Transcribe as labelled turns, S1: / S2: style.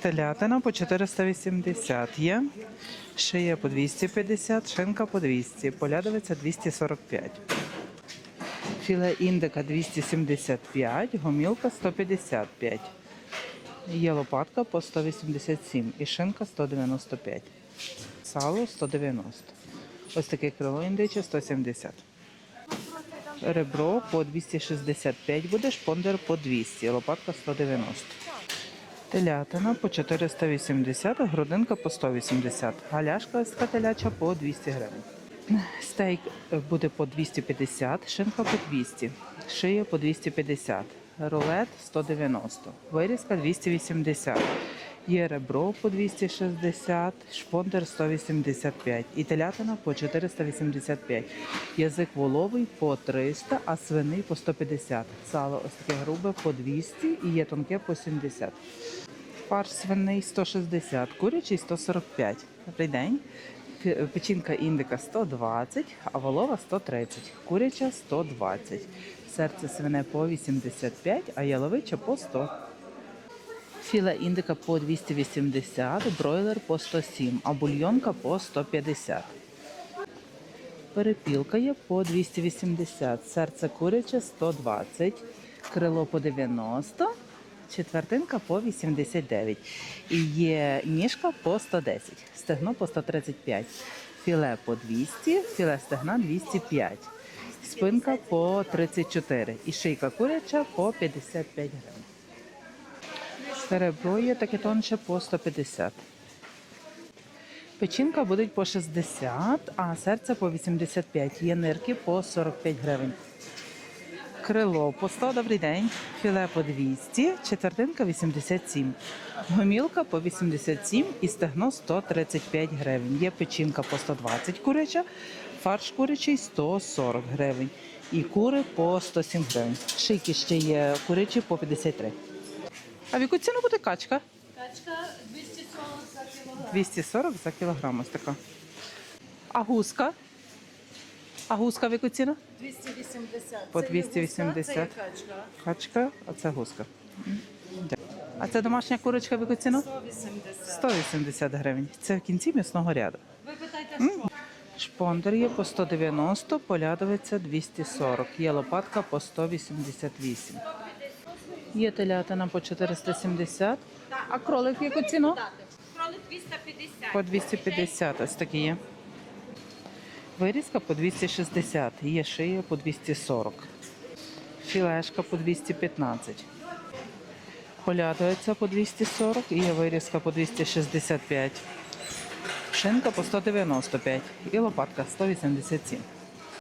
S1: Телятина по 480 є. Шия по 250, шинка по 200, полядовиця 245. Філе індика 275, гомілка 155. Є лопатка по 187 і шинка 195. Сало 190. Ось таке крило індиче 170. Ребро по 265 буде, шпондер по 200, лопатка 190. Телятина по 480, грудинка по 180, галяшка скателяча теляча по 200 гривень. Стейк е, буде по 250, шинка по 200, шия по 250, рулет 190, вирізка 280. Є ребро по 260, шпондер 185 і телятина по 485. Язик воловий по 300, а свиний по 150. Сало ось таке грубе по 200 і є тонке по 70. Фарш свиний 160, курячий 145. Добрий день. Печінка індика 120, а волова 130, куряча 120. Серце свине по 85, а яловича по 100. Філе індика по 280, бройлер по 107, а бульйонка по 150. Перепілка є по 280, серце куряче 120, крило по 90, четвертинка по 89. І є ніжка по 110, стегно по 135, філе по 200, філе стегна 205, спинка по 34 і шийка куряча по 55 гривень. Серебро є таке тонше по 150. Печінка буде по 60, а серце по 85. Є нирки по 45 гривень. Крило по 100, добрий день. Філе по 200, четвертинка 87. Гомілка по 87 і стегно 135 гривень. Є печінка по 120 куряча, фарш курячий 140 гривень. І кури по 107 гривень. Шийки ще є курячі по 53. А в яку ціну буде качка?
S2: Качка 240 за кілограм.
S1: 240 за кілограм ось така. А гуска? А гуска в яку ціну?
S2: 280.
S1: По
S2: Це є
S1: 280.
S2: гуска, Це є качка.
S1: Качка, а це гуска. А це домашня курочка в яку ціну?
S2: 180.
S1: 180 гривень. Це в кінці м'ясного ряду.
S2: Ви питайте, що?
S1: Шпондер є по 190, полядовиця 240. Є лопатка по 188. Є телятина по 470. А кролик в яку ціну?
S3: Кролик 250.
S1: По 250 ось такі є. Вирізка по 260, є шия по 240. Філешка по 215. Полядується по 240 і є вирізка по 265. Шинка по 195 і лопатка 187.